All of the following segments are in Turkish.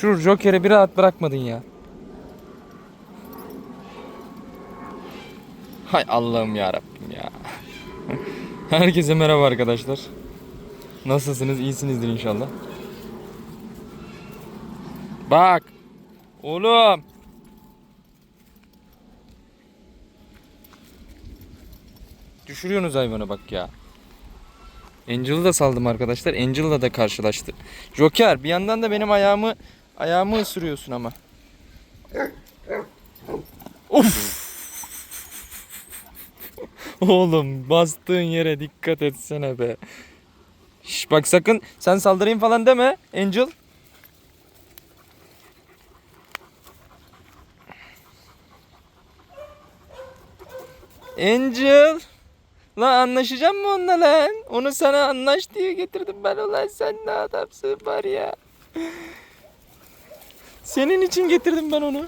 Şu Joker'i bir rahat bırakmadın ya. Hay Allah'ım ya Rabbim ya. Herkese merhaba arkadaşlar. Nasılsınız? İyisinizdir inşallah. Bak. Oğlum. Düşürüyorsunuz hayvanı bak ya. Angel'ı da saldım arkadaşlar. Angel'la da karşılaştı. Joker bir yandan da benim ayağımı ayağımı ısırıyorsun ama. Of. Oğlum bastığın yere dikkat etsene be. Şş, bak sakın sen saldırayım falan deme Angel. Angel. Lan anlaşacağım mı onunla lan? Onu sana anlaş diye getirdim ben ulan sen ne adamsın var ya. Senin için getirdim ben onu.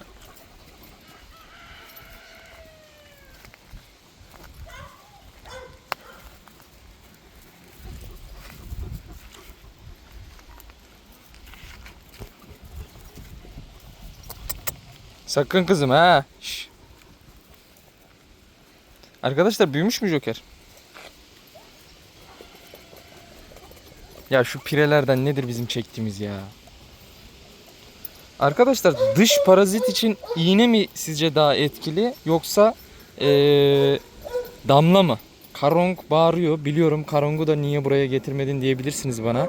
Sakın kızım ha. Şş. Arkadaşlar büyümüş mü Joker? Ya şu pirelerden nedir bizim çektiğimiz ya? Arkadaşlar dış parazit için iğne mi sizce daha etkili yoksa eee, damla mı? Karong bağırıyor. Biliyorum Karong'u da niye buraya getirmedin diyebilirsiniz bana.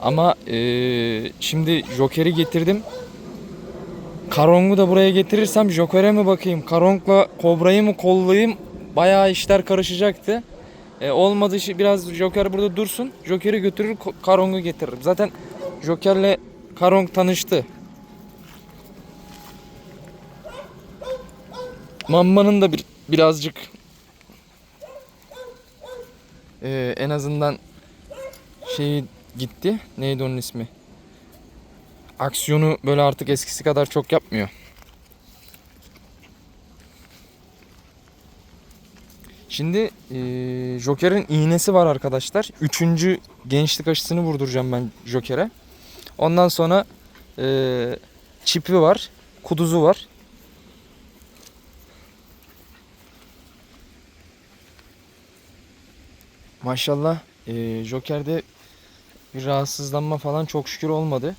Ama eee, şimdi Joker'i getirdim. Karong'u da buraya getirirsem Joker'e mi bakayım? Karong'la Kobra'yı mı kollayayım? Bayağı işler karışacaktı. E, olmadı işi biraz Joker burada dursun. Joker'i götürür Karong'u getiririm. Zaten Joker'le Karong tanıştı. Mamma'nın da bir, birazcık e, en azından şeyi gitti. Neydi onun ismi? Aksiyonu böyle artık eskisi kadar çok yapmıyor. Şimdi eee, Joker'in iğnesi var arkadaşlar. Üçüncü gençlik aşısını vurduracağım ben Joker'e. Ondan sonra eee çipi var. Kuduzu var. Maşallah eee Joker'de bir rahatsızlanma falan çok şükür olmadı.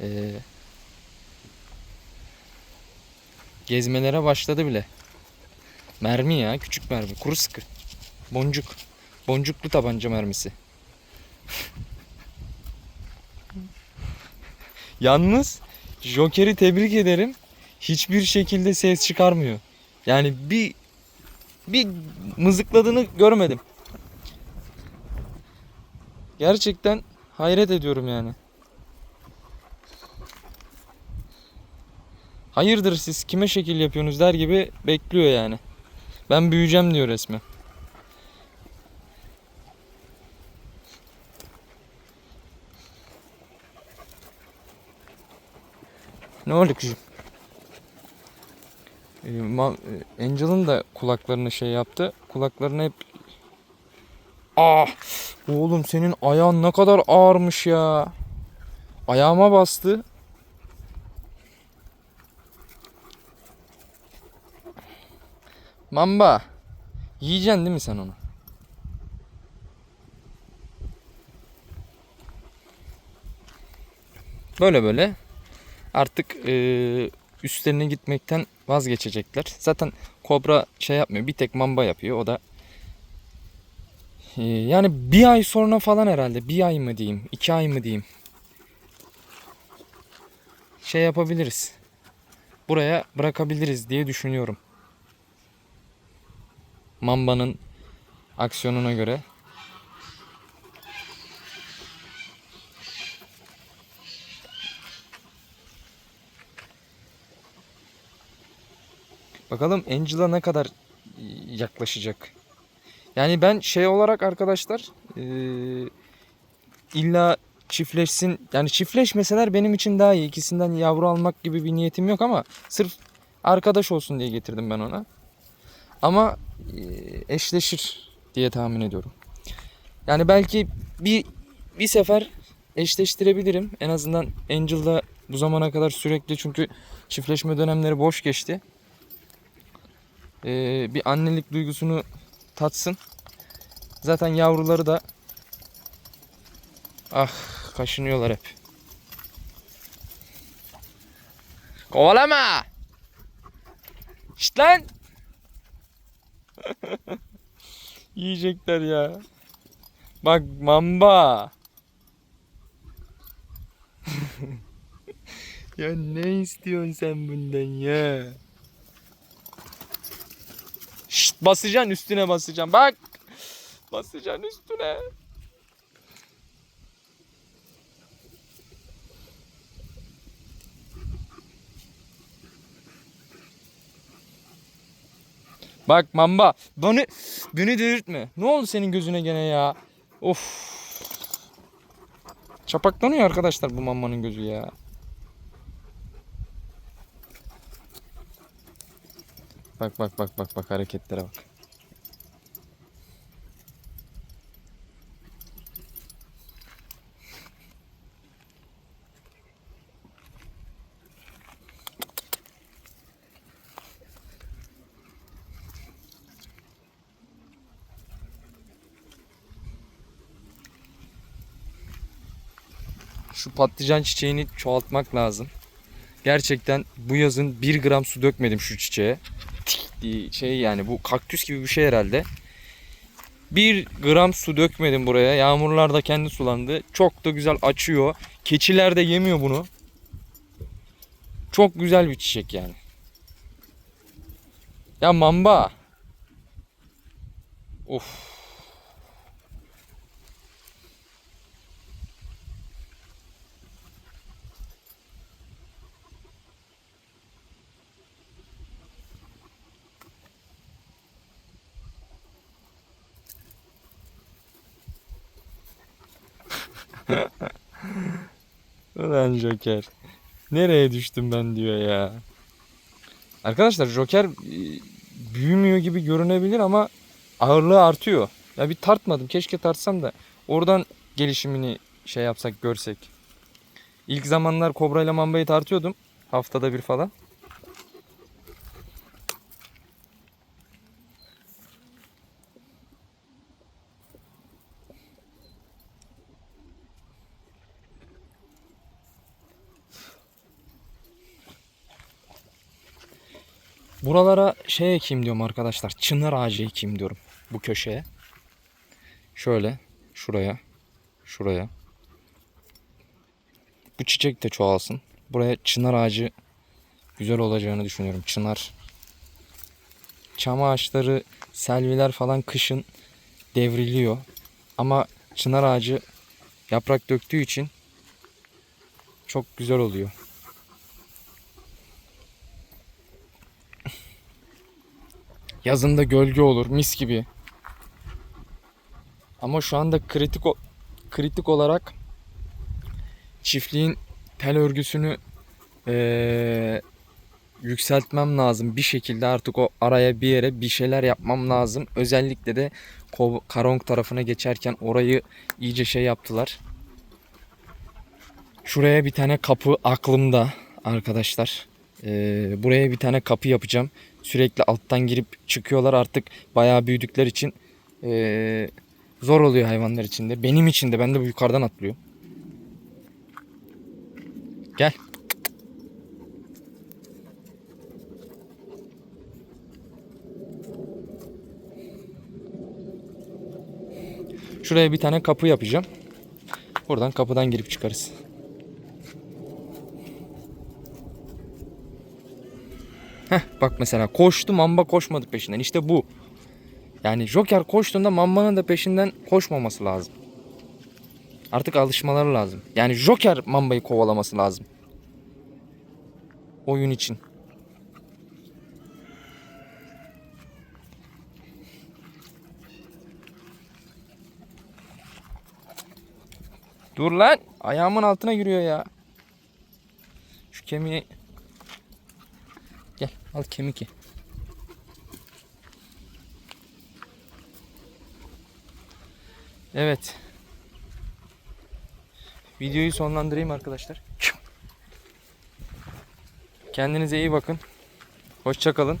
Eee Gezmelere başladı bile. Mermi ya, küçük mermi, kuru sıkı. Boncuk. Boncuklu tabanca mermisi. Yalnız Joker'i tebrik ederim. Hiçbir şekilde ses çıkarmıyor. Yani bir bir mızıkladığını görmedim. Gerçekten hayret ediyorum yani. Hayırdır siz kime şekil yapıyorsunuz der gibi bekliyor yani. Ben büyüyeceğim diyor resmen. Ne oldu kızım? Ee, Angel'ın da kulaklarını şey yaptı. Kulaklarını hep... Ah! Oğlum senin ayağın ne kadar ağırmış ya. Ayağıma bastı. Mamba. Yiyeceksin değil mi sen onu? Böyle böyle artık e, üstlerine gitmekten vazgeçecekler. Zaten kobra şey yapmıyor. Bir tek mamba yapıyor. O da e, yani bir ay sonra falan herhalde. Bir ay mı diyeyim? iki ay mı diyeyim? Şey yapabiliriz. Buraya bırakabiliriz diye düşünüyorum. Mamba'nın aksiyonuna göre. Bakalım Angela ne kadar yaklaşacak. Yani ben şey olarak arkadaşlar eee, illa çiftleşsin yani çiftleşmeseler benim için daha iyi. İkisinden yavru almak gibi bir niyetim yok ama sırf arkadaş olsun diye getirdim ben ona. Ama e, eşleşir diye tahmin ediyorum. Yani belki bir bir sefer eşleştirebilirim. En azından Angel'da bu zamana kadar sürekli çünkü çiftleşme dönemleri boş geçti. Ee, bir annelik duygusunu tatsın. Zaten yavruları da ah kaşınıyorlar hep. Kovalama! Şşt lan! Yiyecekler ya. Bak mamba. ya ne istiyorsun sen bundan ya? Şşt basacaksın üstüne basacaksın. Bak. Basacaksın üstüne. Bak mamba beni beni delirtme. Ne oldu senin gözüne gene ya? Of. Çapaklanıyor arkadaşlar bu mambanın gözü ya. Bak bak bak bak bak hareketlere bak. Şu patlıcan çiçeğini çoğaltmak lazım. Gerçekten bu yazın 1 gram su dökmedim şu çiçeğe. Diye şey yani bu kaktüs gibi bir şey herhalde. 1 gram su dökmedim buraya. Yağmurlar da kendi sulandı. Çok da güzel açıyor. Keçiler de yemiyor bunu. Çok güzel bir çiçek yani. Ya mamba. Of. Ulan Joker. Nereye düştüm ben diyor ya. Arkadaşlar Joker e, büyümüyor gibi görünebilir ama ağırlığı artıyor. Ya bir tartmadım. Keşke tartsam da oradan gelişimini şey yapsak görsek. İlk zamanlar Kobra ile Mamba'yı tartıyordum. Haftada bir falan. Buralara şey ekeyim diyorum arkadaşlar. Çınar ağacı ekeyim diyorum. Bu köşeye. Şöyle. Şuraya. Şuraya. Bu çiçek de çoğalsın. Buraya çınar ağacı güzel olacağını düşünüyorum. Çınar. Çam ağaçları, selviler falan kışın devriliyor. Ama çınar ağacı yaprak döktüğü için çok güzel oluyor. Yazında gölge olur mis gibi. Ama şu anda kritik kritik olarak çiftliğin tel örgüsünü eee, yükseltmem lazım. Bir şekilde artık o araya bir yere bir şeyler yapmam lazım. Özellikle de Karong tarafına geçerken orayı iyice şey yaptılar. Şuraya bir tane kapı aklımda arkadaşlar. Eee, buraya bir tane kapı yapacağım. Sürekli alttan girip çıkıyorlar artık bayağı büyüdükleri için eee, zor oluyor hayvanlar için de. Benim için de ben de bu yukarıdan atlıyorum. Gel. Şuraya bir tane kapı yapacağım. Buradan kapıdan girip çıkarız. Bak mesela koştu mamba koşmadı peşinden. İşte bu. Yani Joker koştuğunda mambanın da peşinden koşmaması lazım. Artık alışmaları lazım. Yani Joker mambayı kovalaması lazım. Oyun için. Dur lan. Ayağımın altına giriyor ya. Şu kemiği al kemik ye. Evet. Videoyu sonlandırayım arkadaşlar. Kendinize iyi bakın. Hoşça kalın.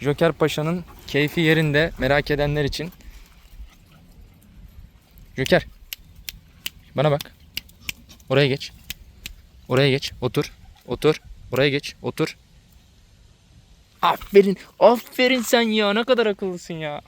Joker Paşa'nın keyfi yerinde merak edenler için. Joker. Bana bak. Oraya geç. Oraya geç. Otur. Otur. Oraya geç. Otur. Aferin. Aferin sen ya. Ne kadar akıllısın ya.